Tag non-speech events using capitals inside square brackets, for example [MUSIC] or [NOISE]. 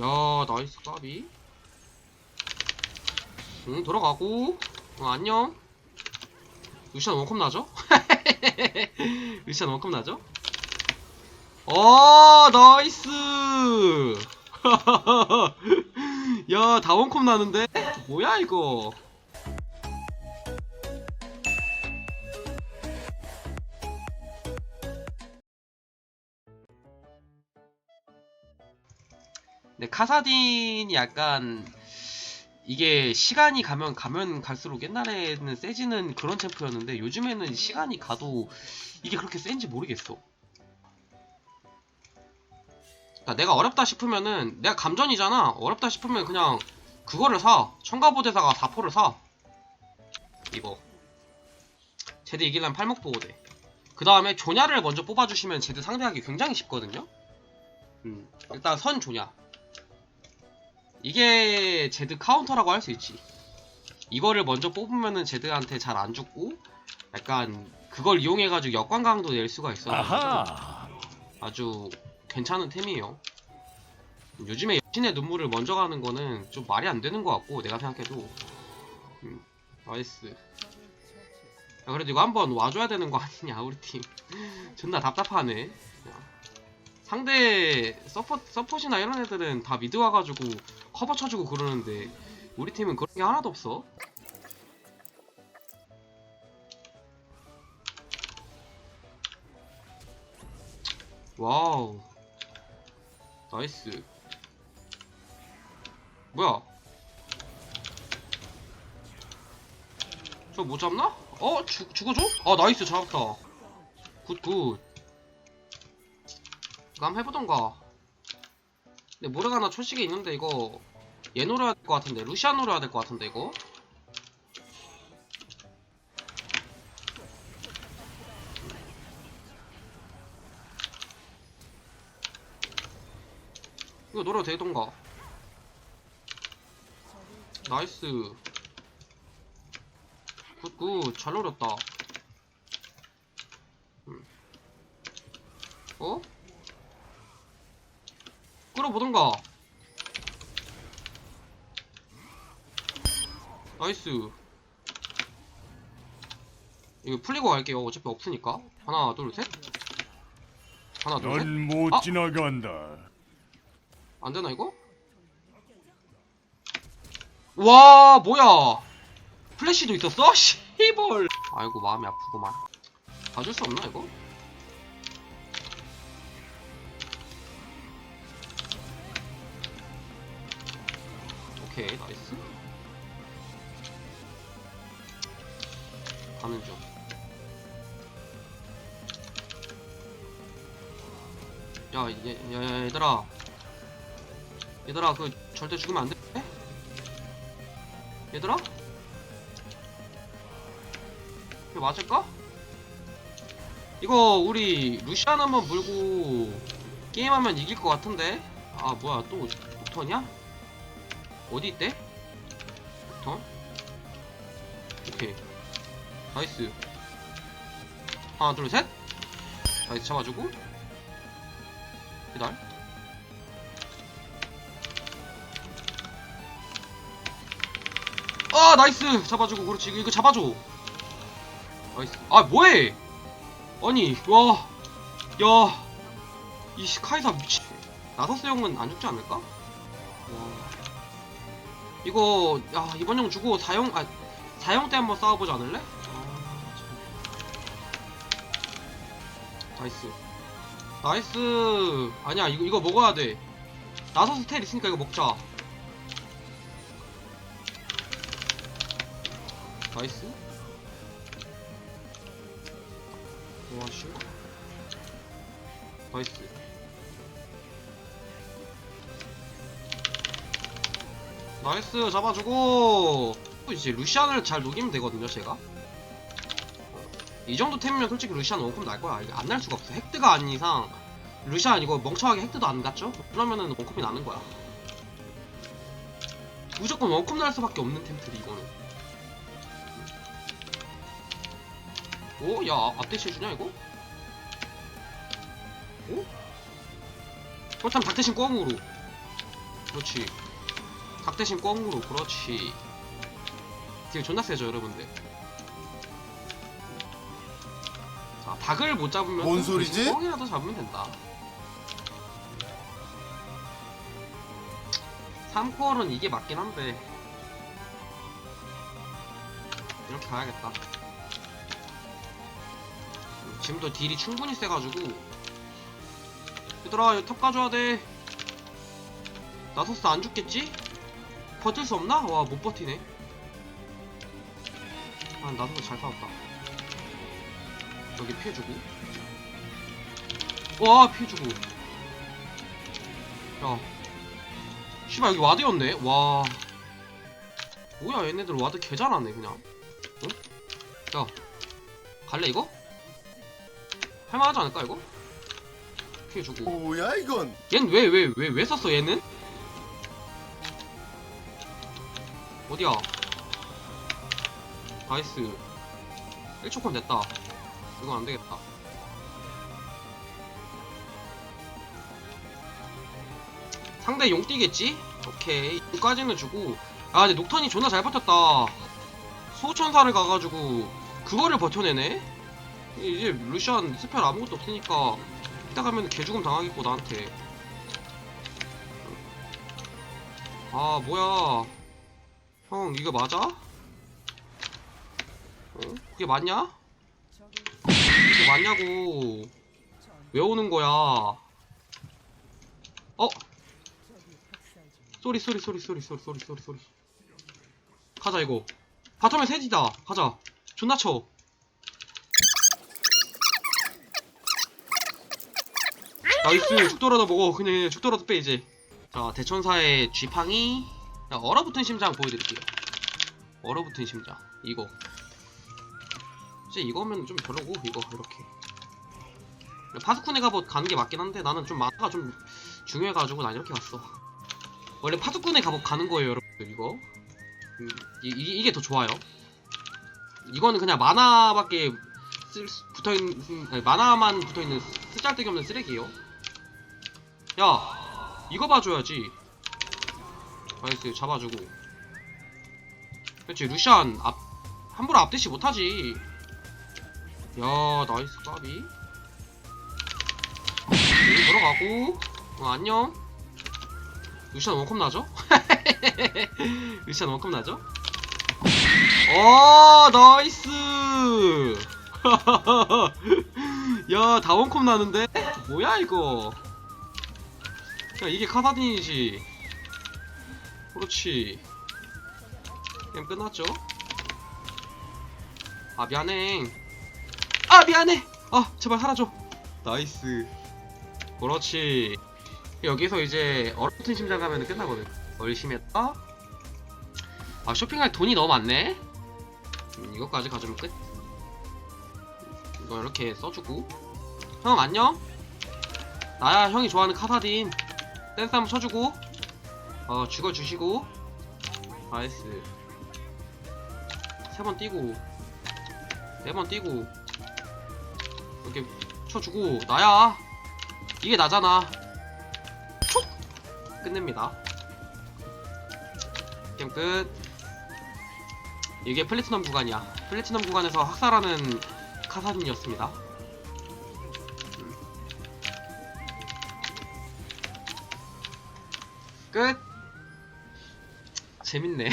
야 나이스 까비 응 돌아가고 어, 안녕 루시안 원컵 나죠? [LAUGHS] 루시안 원컵 나죠? 어 나이스 [LAUGHS] 야다 원컵 나는데? 뭐야 이거 근데 카사딘이 약간 이게 시간이 가면 가면 갈수록 옛날에는 세지는 그런 챔프였는데 요즘에는 시간이 가도 이게 그렇게 센지 모르겠어. 그러니까 내가 어렵다 싶으면은 내가 감전이잖아. 어렵다 싶으면 그냥 그거를 사. 청가보대사가 4포를 사. 이거. 제드 이기려면 팔목 보호대. 그 다음에 조냐를 먼저 뽑아주시면 제드 상대하기 굉장히 쉽거든요. 음, 일단 선 조냐. 이게 제드 카운터라고 할 수 있지. 이거를 먼저 뽑으면은 제드한테 잘 안 죽고 약간 그걸 이용해가지고 역광강도 낼 수가 있어. 아하. 아주 괜찮은 템이에요. 요즘에 여신의 눈물을 먼저 가는 거는 좀 말이 안 되는 것 같고 내가 생각해도 음, 나이스. 야, 그래도 이거 한번 와줘야 되는 거 아니냐 우리 팀. [LAUGHS] 존나 답답하네. 야. 상대 서포 서폿이나 이런 애들은 다 미드 와가지고 커버 쳐주고 그러는데 우리 팀은 그런 게 하나도 없어. 와우. 나이스. 뭐야? 저 못 잡나? 어? 죽, 죽어줘? 아, 나이스. 잡았다. 굿, 굿. 이거 한번 해보던가. 근데 모르가나 초식에 있는데 이거 얘 노려야 될 것 같은데. 루시안 노려야 될 것 같은데, 이거. 이거 노려도 되던가. 나이스. 굿굿 잘 노렸다. 음. 어? 끌어보던가. 나이스. 이거 풀리고 갈게요. 어차피 없으니까. 하나, 둘, 셋. 하나, 둘, 셋. 넌못 아! 지나간다. 안 되나 이거? 와 뭐야 플래시도 있었어? [LAUGHS] 씨벌 아이고 마음이 아프구만 봐줄 수 없나 이거? 오케이 나이스 가는 중 야, 얘, 야, 야, 얘들아. 얘들아, 그, 절대 죽으면 안 돼? 얘들아? 이거 맞을까? 이거, 우리, 루시안 한번 물고, 게임하면 이길 것 같은데? 아, 뭐야, 또, 녹턴이야? 어디 있대? 녹턴? 오케이. 나이스. 하나, 둘, 셋! 나이스, 잡아주고. 기다려. 아 나이스 잡아주고 그렇지 이거 잡아줘 나이스 아 뭐해 아니 와야 이 카이사 미치 나서스 형은 안 죽지 않을까? 와 이거 야 이번 형 주고 사형 아 사형 때 한번 싸워보지 않을래? 아, 참. 나이스. 나이스. 아니야 이거 이거 먹어야 돼. 나서스 텔 있으니까 이거 먹자. 나이스. 와씨 나이스 나이스 잡아주고 이제 루시안을 잘 녹이면 되거든요 제가 이 정도 템이면 솔직히 루시안 원컵 날 거야 이게 안 날 수가 없어 헥드가 아닌 이상 루시안 이거 멍청하게 헥드도 안 갔죠? 그러면은 원컵이 나는 거야 무조건 원컵 날 수밖에 없는 템들이 이거는 오, 야, 앞대시 해주냐, 이거? 오? 그렇다면 닭대신 꽝으로. 그렇지 닭 대신 꽁으로 그렇지. 딜 존나 세죠 여러분들. 자 닭을 못 잡으면 뭔 소리지? 꽁이라도 잡으면 된다. 3콜은 이게 맞긴 한데. 이렇게 가야겠다. 음, 지금도 딜이 충분히 세가지고. 얘들아 탑 가줘야 돼. 나서스 안 죽겠지? 버틸 수 없나? 와 못 버티네 아 나서스 잘 싸웠다 여기 피해주고 와 피해주고 야 씨발 여기 와드였네 와 뭐야 얘네들 와드 개 잘하네 그냥 응? 야 갈래 이거? 할만하지 않을까 이거? 피해주고 뭐야 이건? 얜 왜 왜 왜 왜 썼어 얘는? 어디야? 나이스. 1초권 됐다. 이건 안 되겠다. 상대 용 뛰겠지? 오케이. 용까지는 주고. 아 근데 녹턴이 존나 잘 버텼다. 소천사를 가가지고 그거를 버텨내네? 이제 루시안 스펠 아무것도 없으니까 이따 가면 개죽음 당하겠고 나한테. 아 뭐야 형 이거 맞아? 어? 그게 맞냐? 그게 맞냐고. 왜 오는 거야? 어? 쏘리 쏘리 쏘리 쏘리 쏘리 쏘리 쏘리 쏘리. 가자 이거. 바텀에 세지다. 가자. 존나 쳐. 나이스. 죽더라도 먹어. 그냥 죽더라도 빼 이제. 자 대천사의 쥐팡이 자, 얼어붙은 심장 보여드릴게요. 얼어붙은 심장. 이거. 이제 이거면 좀 별로고 이거 이렇게. 파스쿠네 갑옷 가는 게 맞긴 한데 나는 좀 마나가 좀 중요해가지고 난 이렇게 갔어. 원래 파스쿠네 갑옷 가는 거예요 여러분들 이거. 음, 이, 이, 이게 더 좋아요. 이거는 그냥 마나밖에 쓸, 수- 붙어있는 아니, 마나만 붙어있는 쓰잘데기 없는 쓰레기예요. 야 이거 봐줘야지 나이스 잡아주고. 그렇지 루시안 앞 함부로 앞대시 못하지. 야 나이스 까비. 여기 들어가고. 어, 안녕. 루시안 원컵 나죠? [LAUGHS] 루시안 원컵 나죠? 어 나이스! [LAUGHS] 야 다 원컵 나는데? 뭐야 이거? 야 이게 카사딘이지 그렇지. 게임 끝났죠? 아 미안해. 아 미안해. 아 제발 사라져 나이스. 그렇지. 여기서 이제 얼어붙은 심장 가면 끝나거든. 열심히 했다. 아 쇼핑할 돈이 너무 많네. 음, 이것까지 가져면 끝. 이거 이렇게 써주고. 형 안녕. 나야 형이 좋아하는 카사딘. 댄스 한번 쳐주고 어 죽어주시고. 나이스. 세 번 뛰고. 네 번 뛰고. 이렇게 쳐주고. 나야. 이게 나잖아. 촉! 끝냅니다. 게임 끝. 이게 플래티넘 구간이야. 플래티넘 구간에서 학살하는 카사딘이었습니다. 음. 끝 재밌네